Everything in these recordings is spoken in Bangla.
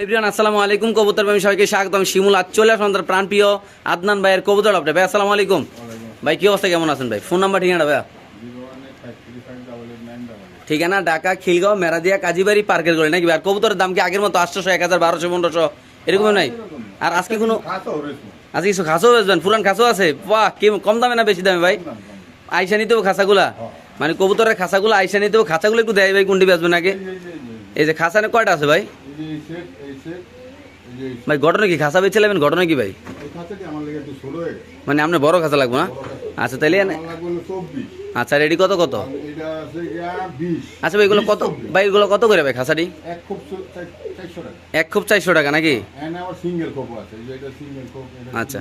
এভরিওয়ান আসসালামু আলাইকুম। কবুতর আমি সবাইকে স্বাগতম। শিমুল আজ চলে আসলাম তার প্রাণপ্রিয় আদনান ভাইয়ের কবুতর আপনি ভাই আসসালামু আলাইকুম। ভাই কি অবস্থা? কেমন আছেন ভাই? ফোন নাম্বার ঠিকানা ভাইয়া। ঠিকানা ঢাকা খিলগাঁও মেরাদিয়া কাজীবাড়ি পার্কের গলি নাকি ভাই? কবুতরের দাম কি আগের মতো আটশোশো এক হাজার বারোশো পনেরোশো? এরকম নাই? আর আজকে কোনো আজকে কিছু খাসও বেচবেন? পুরান খাসও আছে? বাহ কি কম দামে না বেশি দামে ভাই? আইসা নিতেও খাসাগুলা? মানে কবুতরের খাসাগুলো আইসা নিতেও খাসাগুলো একটু দেয় ভাই কোনটি বেচবেন আগে? এই যে খাসানে কয়টা আছে ভাই? ভাই ঘটনা কি? খাসা বেচে ঘটনা কি ভাই? মানে আপনার বড় খাসা লাগবো না? আচ্ছা তাইলে এনে- আচ্ছা রেডি কত কত? আচ্ছা ভাই এগুলো কত ভাই এগুলো কত করে ভাই খাসাটি? এক খুব চারশো টাকা নাকি? আচ্ছা।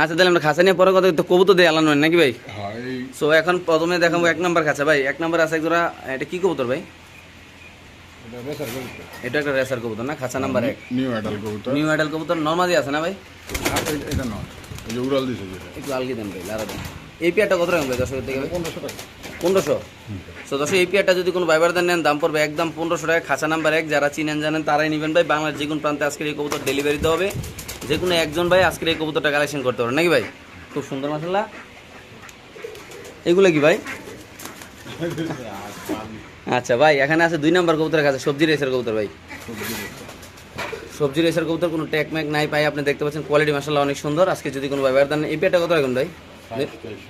আচ্ছা তাহলে আমরা খাসা নিয়ে পরে কত তো কবুতর দিয়ে আলানো নাকি ভাই? সো এখন প্রথমে দেখাবো এক নাম্বার খাসা ভাই। এক নাম্বার আছে একজোড়া এটা কি কবুতর ভাই? এটা একটা রেসার কবুতর না? খাঁচা নাম্বার এক। নিউ অ্যাডাল কবুতর। নিউ আইডাল কবুতর নর্মালি আছে না ভাই? এটা- নট এই যে উড়াল দিছে একটু আলগি দেন ভাই লারা দেন এই পেয়ারটা কত টাকা ভাই দর্শকের থেকে পনেরোশো টাকা। পনেরোশো? তো দর্শক এই পেয়ারটা যদি কোনো ভাইবারদের নেন দাম পড়বে একদম পনেরোশো টাকা খাঁচা নাম্বার এক। যারা চিনেন জানেন তারাই নেবেন ভাই। বাংলার যে কোনো প্রান্তে আজকের এই কবুতর ডেলিভারি দিতে হবে। যে কোনো একজন ভাই আজকের এই কবুতরটা কালেকশন করতে পারবেন নাকি ভাই? খুব সুন্দর মাসাল্লাহ এগুলো কি ভাই? আচ্ছা ভাই এখানে আছে দুই নম্বর কবুতরের কাছে সবজি রেসের কবুতর ভাই। সবজি রেসের কবুতর কোনো ট্যাক ম্যাক নাই পাই আপনি দেখতে পাচ্ছেন কোয়ালিটি মাসাল্লাহ অনেক সুন্দর। আজকে যদি কোনো ভাইবার দেন এই পেয়ারটা কত রাখবেন ভাই?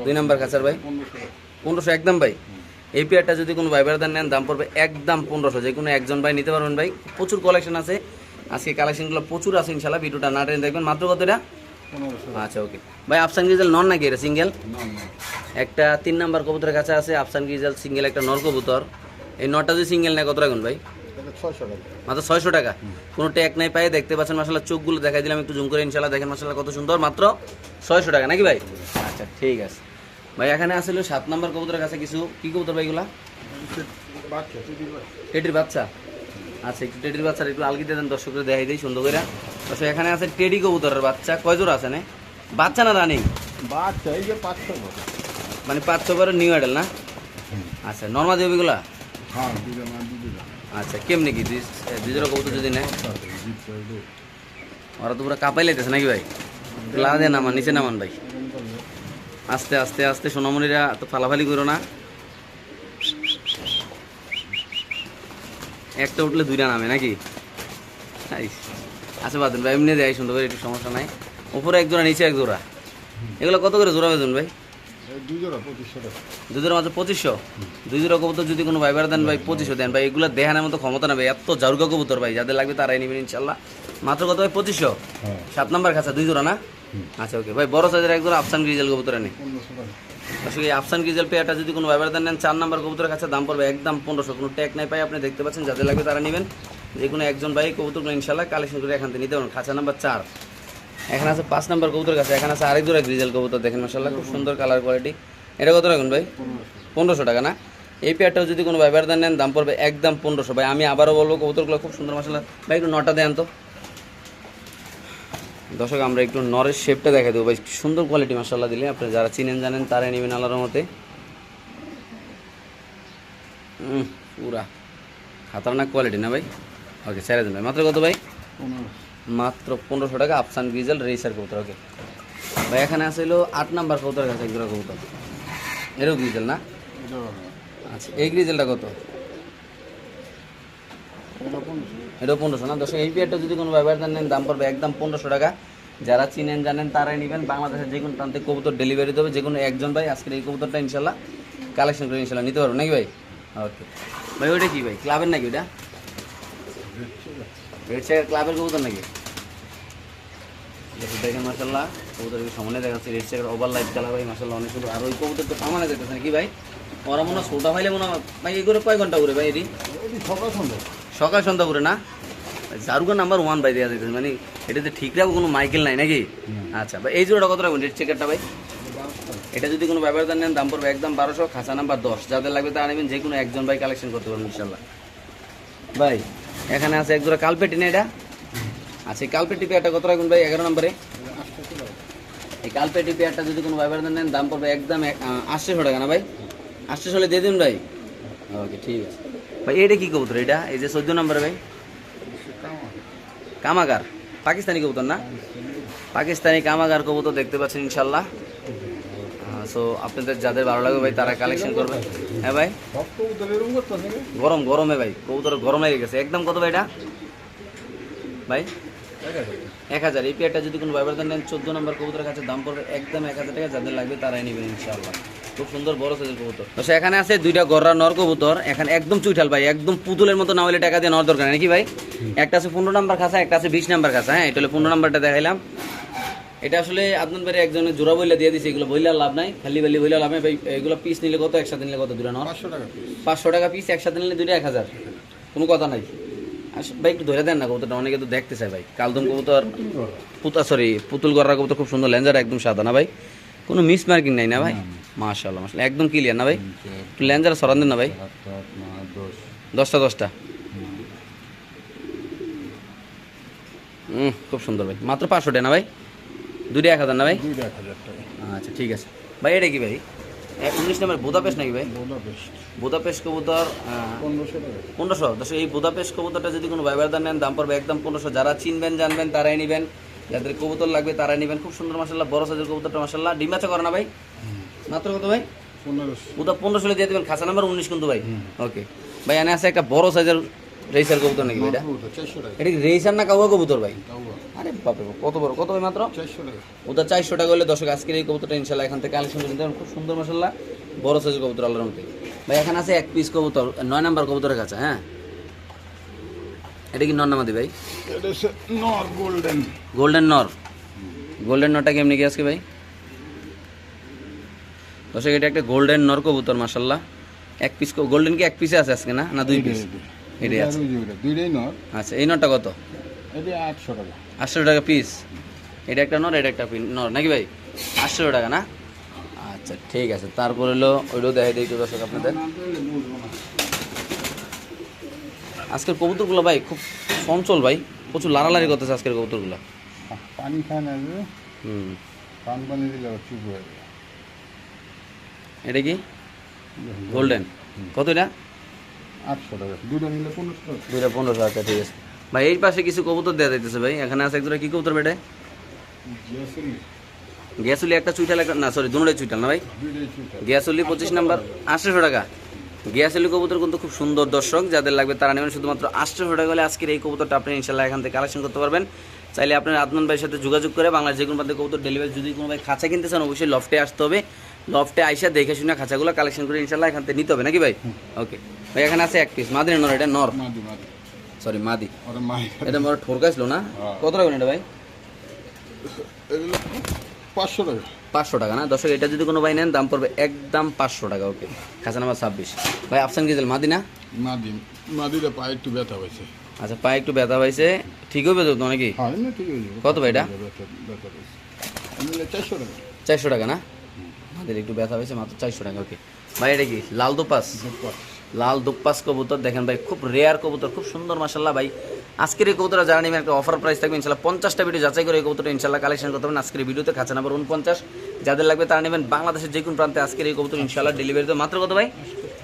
দুই নম্বর খাঁচার ভাই। পনেরোশো একদম ভাই। এই পেয়ারটা যদি কোনো ভাই বেড়াদার নেন দাম পড়বে একদম পনেরোশো। যে কোনো একজন ভাই নিতে পারবেন ভাই। প্রচুর কালেকশন আছে। আজকে কালেকশনগুলো প্রচুর আছে ইনশাল্লাহ ভিডিওটা না টেনে দেখবেন। মাত্র কত এটা? আচ্ছা ওকে ভাই আফসান গিজাল নন নাকি এটা? সিঙ্গেল একটা তিন নাম্বার কবুতরের কাছে আছে আফসান গিজাল সিঙ্গেল একটা নর কবুতর। এই নটা যদি সিঙ্গেল নেয় কত রাখুন ভাই? মাত্র ছয়শো টাকা? কোনো ট্যাগ নাই পাই দেখতে পাচ্ছেন মাসাল্লাহ চোখগুলো দেখাই দিলাম একটু জুম করে ইনশাল্লাহ দেখেন মাসাল্লাহ কত সুন্দর মাত্র ছয়শো টাকা নাকি ভাই? আচ্ছা ঠিক আছে। ভাই এখানে আসলে সাত নাম্বার কবুতরের কাছে কিছু কি কবুতর ভাই এগুলা। টেডির বাচ্চা। আচ্ছা একটু টেডির বাচ্চার একটু আলগি দিয়ে দেন দর্শকদের দেখাই দিই সুন্দর করে। দর্শক এখানে আছে টেডি কবুতরের বাচ্চা কয় জোড়া আছে না? বাচ্চা না রানিং? বাচ্চা এই যে পাঁচশো মানে পাঁচ ছবারের নিউ আইডেল না? আচ্ছা নর্মাল দেবে হ্যাঁ আচ্ছা কেমনি কি? দুই জোড়া কবুতর যদি নেয়? ওরা তো পুরো কাপাই লাইতেছে নাকি ভাই? লা দিয়ে নামান, নিচে নামান ভাই। আস্তে আস্তে আস্তে, সোনামণিরা তো ফালাফালি করো না। একটা উঠলে দুইটা নামে নাকি। আচ্ছা বাদ দেন ভাই, এমনি দেয়, সুন্দর করে, একটু সমস্যা নাই। উপরে এক জোড়া, নিচে এক জোড়া। এগুলো কত করে জোড়া বেতন ভাই? দুই জোড়া পঁচিশশো টাকা। দুই জোড়া মাত্র পঁচিশশো? দুই জোড়া কবুতর যদি কোনো ভাইবার দেন ভাই পঁচিশশো দেন ভাই এগুলো দেখানোর মতো ক্ষমতা না এত জারুকা কবুতর ভাই। যাদের লাগবে তারাই নেবেন ইনশাল্লাহ। মাত্র কত ভাই? পঁচিশশো? হ্যাঁ। সাত নাম্বার খাঁচা দুই জোড়া না? আচ্ছা ওকে। ভাই বড় সাইজের এক আফসান গ্রিজেল কবুতর নেই পনেরোশো টাকা। আসলে এই আফসান গ্রিজেল পেয়ারটা যদি কোনো ভাইবার দেন নেন চার নাম্বার কবুতরের কাছে দাম পড়বে একদম পনেরোশো। কোনো ট্যাগ নাই পাই আপনি দেখতে পাচ্ছেন যাদের লাগবে তারা নেবেন। যে কোনো একজন ভাই কবুতরগুলো ইনশাল্লাহ কালেকশন করে এখান থেকে নিতে পারবেন। খাঁচা নাম্বার চার। এখানে আছে পাঁচ নাম্বার কবুতর কাছে, এখানে আছে আরেক জোড়া গ্রিজেল কবুতর, দেখেন মাসাল্লাহ খুব সুন্দর কালার কোয়ালিটি এটা কত রাখুন ভাই? পনেরোশো টাকা না? এই পেয়ারটাও যদি কোনো ভাইবার দেন নেন, দাম পড়বে একদম পনেরোশো। ভাই, আমি আবারও বলব, কবুতরগুলো খুব সুন্দর মশলা ভাই, একটু নটা দেন তো। দর্শক, আমরা একটু নরের শেপটা দেখা দেবো। ভাই, সুন্দর কোয়ালিটি মশলা দিলে আপনি যারা চিনেন, জানেন, তারাই নেবেন আল্লাহর মতে পুরা। খাতারনাক কোয়ালিটি না ভাই? ওকে ছেড়ে দেন ভাই। মাত্র কত ভাই? মাত্র পনেরোশো টাকা আফসান গ্রিজেল রেসার কবুতর ওকে ভাই, এখানে আছে হলো আট নাম্বার কবুতর কাছে এক জোড়া কবুতর। এরও গ্রিজেল না? আচ্ছা এই গ্রিজেলটা কত? এটা পনেরোশো না? দশ এই পেয়ারটা যদি কোনো ব্যবহার নেন দাম পড়বে একদম পনেরোশো টাকা। যারা চিনেন, জানেন, তারাই নেবেন। বাংলাদেশের যে কোনো প্রান্তে কবুতর ডেলিভারি দেবে। যে কোনো একজন ভাই আজকের এই কবুতরটা ইনশাল্লাহ কালেকশন করে ইনশাল্লাহ নিতে পারব। নাকি ভাই? ওকে ভাই, ওইটা কি ভাই? ক্লাবের নাকি চেকার ক্লাবের কবুতর নাকি? দেখুন দেখেন মাসাল্লাহ কবুতর সামনে দেখাচ্ছে red checker over light colour ভাই মাসাল্লাহ অনেক সুন্দর। আর ওই কবুতর তো সামনে দেখতেছে নাকি ভাই? ওরা মনে হয় ছোটা ভাইলে মনে হয় ভাই এই করে কয় ঘণ্টা করে ভাই এটি? সকাল সন্ধ্যা। সকাল সন্ধ্যা করে না? জারুকা নাম্বার ওয়ান বাই দেওয়া যেতেছে মানে এটাতে ঠিক রাখব কোনো মাইকেল নাই নাকি? আচ্ছা ভাই এই জোড়াটা কত রাখবেন রেড চেকারটা ভাই? এটা যদি কোনো ব্যবহার নেন দাম পড়বে একদম বারোশো খাঁচা নাম্বার দশ। যাদের লাগবে তারা নেবেন যে কোনো একজন ভাই কালেকশন করতে পারবেন ইনশাল্লাহ ভাই এখানে আছে এক জোড়া কালপেটি না এটা? আচ্ছা এই কালপেটি পেয়ারটা কত রাখবেন ভাই? এগারো নম্বরে। এই কালপেটি পেয়ারটা যদি কোনো ব্যবহার নেন, দাম পড়বে একদম আটশোশো টাকা না ভাই? আটশোশো হলে দিয়ে দিন ভাই। ওকে, ঠিক আছে। ভাই এটা কি কবুতর এটা? এই যে চোদ্দ নম্বরে ভাই। কামাগার। পাকিস্তানি কবুতর না? পাকিস্তানি কামাগার কবুতর দেখতে পাচ্ছেন, ইনশাল্লাহ। সো আপনাদের যাদের ভালো লাগবে ভাই, তারা কালেকশন করবে। হ্যাঁ ভাই। গরম, গরমে ভাই। কবুতর গরম লেগে গেছে। একদম কত ভাই এটা? ভাই। এক হাজার। এই পেয়ারটা যদি কোনো ব্যবহার নেন চোদ্দ নম্বর কবুতরের কাছে দাম পড়বে একদম এক হাজার টাকা। যাদের লাগবে তারাই নেবেন ইনশাআল্লাহ। খুব সুন্দর বড় সাইজের কবুতর। তো এখানে আছে দুইটা গররা নর কবুতর। এখানে একদম চুইঠাল ভাই একদম পুতুলের মতো না হলে টাকা দিয়ে নর দরকার নাকি ভাই? একটা আছে পনেরো নাম্বার খাসা একটা আছে বিশ নাম্বার খাসা। হ্যাঁ এটা হলো পনেরো নাম্বারটা দেখাইলাম। এটা আসলে আদনান ভাই একজনের জোড়া বইলা দিয়ে দিছে এগুলো বইলা লাভ নাই। খালি বেলি বইলা লাভ নাই। ভাই এগুলো পিস নিলে কত একসাথে নিলে কত? দুটা নর? পাঁচশো টাকা পিস পাঁচশো টাকা পিস একসাথে নিলে দুইটা এক হাজার। কোনো কথা নাই। ভাই একটু ধরে দেন না কবুতরটা অনেকে তো দেখতে চায় ভাই। কালদম কবুতর পুতা সরি পুতুল গড়া কবুতর খুব সুন্দর লেঞ্জার একদম সাদা না ভাই? কোনো মিস মার্কিং নাই না ভাই? মাশাল্লাহ মাশাল্লাহ একদম ক্লিয়ার না ভাই? লেঞ্জার সরান দেন না ভাই। দশটা দশটা। হুম। খুব সুন্দর ভাই। মাত্র পাঁচশো টাকা না ভাই? দুইটা এক হাজার না ভাই? আচ্ছা ঠিক আছে। ভাই এটা কি ভাই? উনিশ নাম্বার বোদাপেশ নাকি ভাই? বোনা বেশ বোদাপেশ কবুতর পনেরোশো পনেরোশো? দশ এই বুদাপেশ কবুতরটা যদি কোনো ব্যবহার নেন দাম পড়বে একদম পনেরোশো। যারা চিনবেন জানবেন তারাই নেবেন। যাদের কবুতর লাগবে তারাই নেবেন। খুব সুন্দর মাসাল্লাহ বড় সাইজের কবুতরটা মাসাল্লাহ ডিম আছে করে না ভাই? মাত্র কত ভাই? পনেরোশো। পনেরোশো দিয়ে দেবেন। খাসা নাম্বার উনিশ কিন্তু ভাই। ওকে। ভাই এনে আছে একটা বড় সাইজের রেসার কবুতর নাকি এটা এটা কি রেসার না কাউয়া কবুতর ভাই? আরে বাপরে বাপ, কত বড় কত ভাই মাত্র? ওটা চারশো টাকা হলে দশক আজকের এই কবুতরটা ইনশাল্লাহ এখান থেকে কালেকশন করে নিতে খুব সুন্দর মাসাল্লাহ বড় সাইজের কবুতর আল্লাহর মধ্যে ভাই এখানে আছে এক পিস কবুতর নয় নাম্বার কবুতরের কাছে হ্যাঁ? এটা কি নর নামাদি ভাই? এটা নর গোল্ডেন গোল্ডেন নর। গোল্ডেন নরটা কেমনি কি আজকে ভাই? দর্শক এটা একটা গোল্ডেন নর কবুতর মাসাল্লাহ এক পিস গোল্ডেন কি এক পিসে আছে আজকে না? না দুই পিস এটাই আছে। দুইটাই নর। আচ্ছা এই নরটা কত? এটা আটশো টাকা। আটশো টাকা পিস এটা একটা নর এটা একটা নর নাকি ভাই? আটশো টাকা না? আচ্ছা ঠিক আছে। তারপর হলো ওইটাও দেখাই দিই দর্শক আপনাদের। আজকের কবুতরগুলো ভাই খুব চঞ্চল ভাই। প্রচুর লাড়ালাড়ি করতেছে আজকের কবুতরগুলো। পানি খায় না হুম। পান পানি দিলে চুপ হয়ে এটা কি? গোল্ডেন। কত এটা? আটশো টাকা। নিলে পনেরোশো টাকা। দুইটা পনেরোশো আচ্ছা ঠিক আছে। ভাই এই পাশে কিছু কবুতর দেওয়া যাইতেছে ভাই। এখানে আছে একজোড়া কি কবুতর বেটে? গ্যাসুলি। একটা চুইটাল একটা না সরি দুটোই চুইটাল না ভাই? গ্যাসুলি পঁচিশ নাম্বার আটশোশো টাকা। গ্যাসুলি কবুতর কিন্তু খুব সুন্দর দর্শক। যাদের লাগবে তারা নেবেন শুধুমাত্র আটশোশো টাকা হলে আজকের এই কবুতরটা আপনি ইনশাল্লাহ এখান থেকে কালেকশন করতে পারবেন। চাইলে আপনার আদনান ভাইয়ের সাথে যোগাযোগ করে বাংলাদেশ যে কোনো প্রান্তে কবুতর ডেলিভারি যদি কোনো ভাই খাঁচা কিনতে চান অবশ্যই লফটে আসতে হবে। লফটে আইসা দেখে শুনে খাঁচাগুলো কালেকশন করে ইনশাল্লাহ এখান থেকে নিতে হবে নাকি ভাই? ওকে ভাই এখানে আছে এক পিস মাদিনা নর এটা নর। মাদি মাদি। সরি মাদি। এটা আমার ঠোরকাইছিল না? হ্যাঁ। কত টাকা এটা ভাই? পাঁচশো টাকা। পাঁচশো টাকা না? দর্শক এটা যদি কোনো ভাই নেন দাম পড়বে একদম পাঁচশো টাকা। ওকে খাঁচা নাম্বার ছাব্বিশ। ভাই আফসান গিয়েছিল মাদি না? মাদি। মাদিটা পায়ে একটু ব্যথা হয়েছে আচ্ছা পায়ে একটু ব্যথা পাইছে। ঠিক হবে তো নাকি? হয় কত ভাই এটা? চারশো টাকা। চারশো টাকা না? একটু ব্যথা হয়েছে, মাত্র চারশো টাকা ওকে ভাই, এটা কি? লাল দোপাস লাল কবুতর, দেখেন ভাই, খুব রেয়ার কবুতর, খুব সুন্দর মাসাল্লাহ ভাই। আজকের এই কবুতর নেবেন, একটা অফার প্রাইস থাকবে ইনশাল্লাহ পঞ্চাশটা ভিডিও যাচাই করে এই কবুতরটা ইনশাল্লাহ কালেকশন করতে পারেন আজকের ভিডিওতে খাঁচা নাম্বার উনপঞ্চাশ। যাদের লাগবে তারা নেবেন বাংলাদেশের যে কোনো প্রান্তে আজকের এই কবুতর ইনশাল্লাহ ডেলিভারিতে মাত্র কত, ভাই?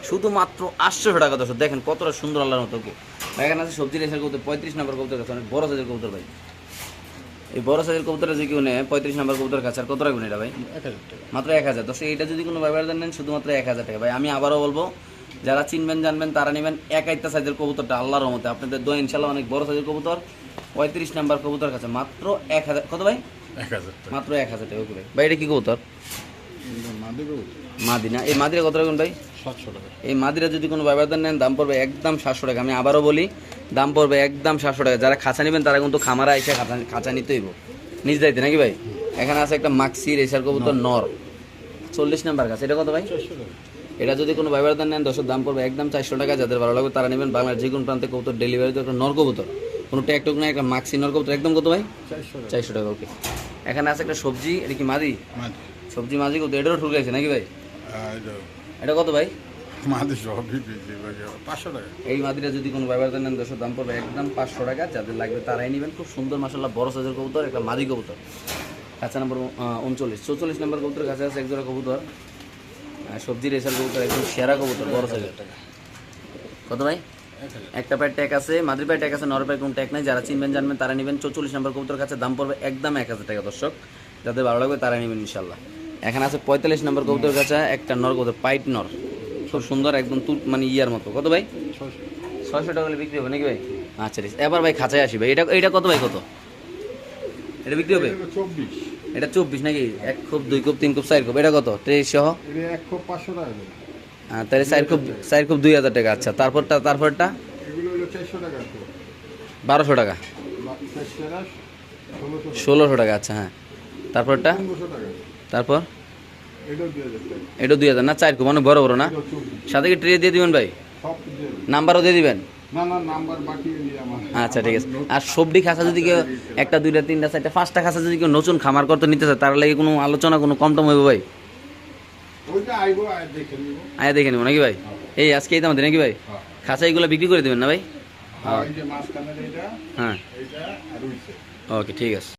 শুধুমাত্র আটশোশো টাকা, দর্শক, দেখেন কতটা সুন্দর আল্লাহর মতো ওকে এখানে আছে, সবজি রেসের কবুতর, পঁয়ত্রিশ নম্বর কবুতর বড় সাইজের কবুতর, ভাই। এই বড় সাইজের কবুতরটা যে কেউ নেয় পঁয়ত্রিশ নাম্বার কবুতর কাছে আর কত রাখবেন এটা ভাই? মাত্র এক হাজার। দর্শক এটা যদি কোনো ব্যবহার নেন শুধুমাত্র এক হাজার টাকা। ভাই আমি আবারও বলব যারা চিনবেন জানবেন তারা নেবেন এক একটা সাইজের কবুতরটা আল্লাহর মতে আপনাদের দোয়া ইনশাল্লাহ অনেক বড় সাইজের কবুতর পঁয়ত্রিশ নাম্বার কবুতর কাছে মাত্র এক হাজার কত ভাই? এক হাজার মাত্র এক হাজার টাকা ওকে ভাই। এটা কি কবুতর? মাদিনা। এই মাদিরা কত রাখবেন ভাই? সাতশো টাকা। এই মাদিরা যদি কোনো ব্যবহার নেন দাম পড়বে একদম সাতশো টাকা। আমি আবারও বলি দাম পড়বে একদম সাতশো টাকা। যারা খাঁচা নেবেন তারা কিন্তু খামারা এসে খাঁচা খাঁচা নিতেই হইব। নিজ দায়িত্বে নাকি ভাই? এখানে আছে একটা মাক্সি রেসার কবুতর নর। চল্লিশ নাম্বার কাছে। এটা কত ভাই? এটা যদি কোনো ব্যবহার নেন দশের দাম পড়বে একদম চারশো টাকা। যাদের ভালো লাগবে তারা নেবেন বাংলার যে কোনো প্রান্তে কবুতর ডেলিভারি তো একটা নর কবুতর। কোনো ট্যাকটক নাই একটা মাক্সি নর কবুতর। একদম কত ভাই? চারশো টাকা। ওকে এখানে আছে একটা সবজি এটা কি মাদি? সবজি মাঝি কত এটারও ঠুকে আছে নাকি ভাই? এটা এটা কত ভাই? মাদি পাঁচশো টাকা। এই মাদিটা যদি কোনো ব্যবহার নেন দশের দাম পড়বে একদম পাঁচশো টাকা যাদের লাগবে তারাই নেবেন। খুব সুন্দর মাসাল্লাহ বড় সাইজের কবুতর একটা মাদি কবুতর। কাঁচা নম্বর উনচল্লিশ। চৌচল্লিশ নম্বর কবুতর কাছে আছে একজোড়া কবুতর আর সবজি রেসার কবুতর একদম সেরা কবুতর বড় সাইজের। কত ভাই? একটা পায়ের ট্যাগ আছে মাদ্রি পায়ের ট্যাগ আছে নর পায়ের কোনো ট্যাগ নাই যারা চিনবেন জানবেন তারা নেবেন। চৌচল্লিশ নম্বর কবুতর কাছে দাম পড়বে একদম এক হাজার টাকা দর্শক। যাদের ভালো লাগবে তারা নেবেন ইনশাল্লাহ এখানে আছে পঁয়তাল্লিশ নম্বর কবুতর কাছে একটা নর কবুতর পাইট নর। খুব সুন্দর একদম তুর মানে ইয়ার মতো। কত ভাই? ছয়শো টাকা হলে বিক্রি হবে নাকি ভাই? আচ্ছা ঠিক এবার ভাই খাঁচায় আসি ভাই। এটা এটা কত ভাই কত? এটা বিক্রি হবে? এটা চব্বিশ। এটা চব্বিশ নাকি? এক খুব দুই খুব তিন খুব চার খুব এটা কত? তেইশ সহ? এক খুব পাঁচশো টাকা তাহলে চার খুব চার খুব দুই হাজার টাকা। আচ্ছা তারপরটা তারপরটা? এগুলো হলো চারশো টাকা তো বারোশো টাকা। ষোলোশো টাকা। আচ্ছা হ্যাঁ। তারপরটা? তারপর এটাও দুই হাজার টাকা এটা দুই হাজার না চার অনেক বড় বড় না? সাথে কি ট্রে দিয়ে দিবেন ভাই। নাম্বারও দিয়ে দিবেন? আচ্ছা ঠিক আছে। আর সবজি খাসা যদি কেউ একটা দুইটা তিনটা চারটা পাঁচটা খাসা যদি কেউ নতুন খামার করতে নিতে চায় তার লাগে কোনো আলোচনা কোনো কম টম হইবে ভাই? আয়া দেখে নেব। নাকি ভাই? এই আজকে এই দাম নাকি ভাই? হ্যাঁ। খাসা এইগুলো বিক্রি করে দেবেন না ভাই? হ্যাঁ ওইটা। ওকে ঠিক আছে।